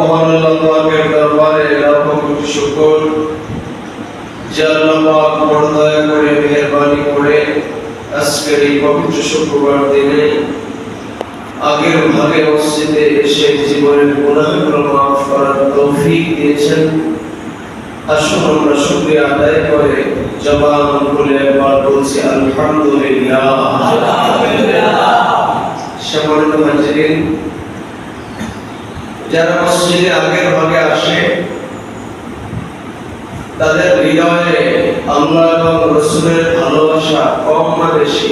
মহান আল্লাহ পাকের দরবারে লাখ কোটি শুকর। যে আল্লাহ পাক বড় দয়া করে মেহেরবানি করে আজকের এই পবিত্র শুক্রবার দিনে আগের ভাগে মসজিদে এসে জীবনের গুণাগুলো মাফ করার তৌফিক দিয়েছেন। আসুন আমরা শুক্রিয়া আদায় করে জবান খুলে একবার বলছি আলহামদুলিল্লাহ। সম্মানিত হাজিরিন যারা মসজিদে আগের ভাগে আসে, তাদের হৃদয়ে আল্লাহ এবং রসুলের ভালোবাসা কম না বেশি?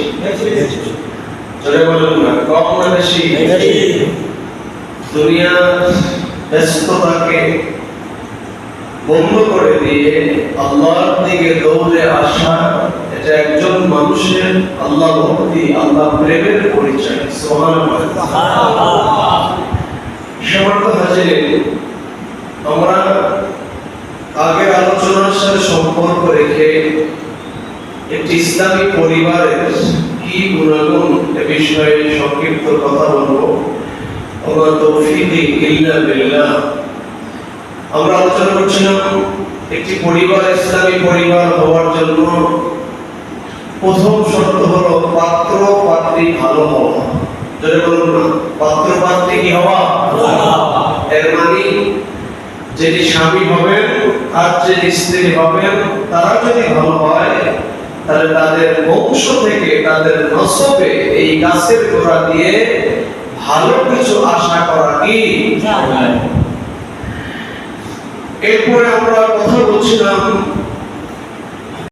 বলুন না, কম না বেশি? দুনিয়া ব্যস্ততাকে বন্ধ করে দিয়ে আল্লাহর দিকে দৌড়ে আসা, এটা একজন মানুষের আল্লাহ ভক্তি, আল্লাহ প্রেমের পরিচয়। সুবহানাল্লাহ। আমরা আগের আলোচনার সাথে সম্পর্ক রেখে একটি ইসলামী পরিবারের কি গুণাগুণ এ বিষয়ে সংক্ষিপ্ত কথা বলব। আমার আমরা আলোচনা করছিলাম একটি পরিবার, ইসলামী পরিবার হওয়ার জন্য প্রথম শর্ত হলো পাত্র পাত্রী ভালো হওয়া। যদি বলুন না পাত্র পাত্রী কি হওয়া? এর মানে যিনি স্বামী হবেন আর যিনি স্ত্রী হবেন তারা যদি ভালো হয় তাহলে তাদের বংশ থেকে তাদের নসবে এই গাছের গোড়া দিয়ে ভালো কিছু আশা করা কি? এরপরে আমরা কথা বলছিলাম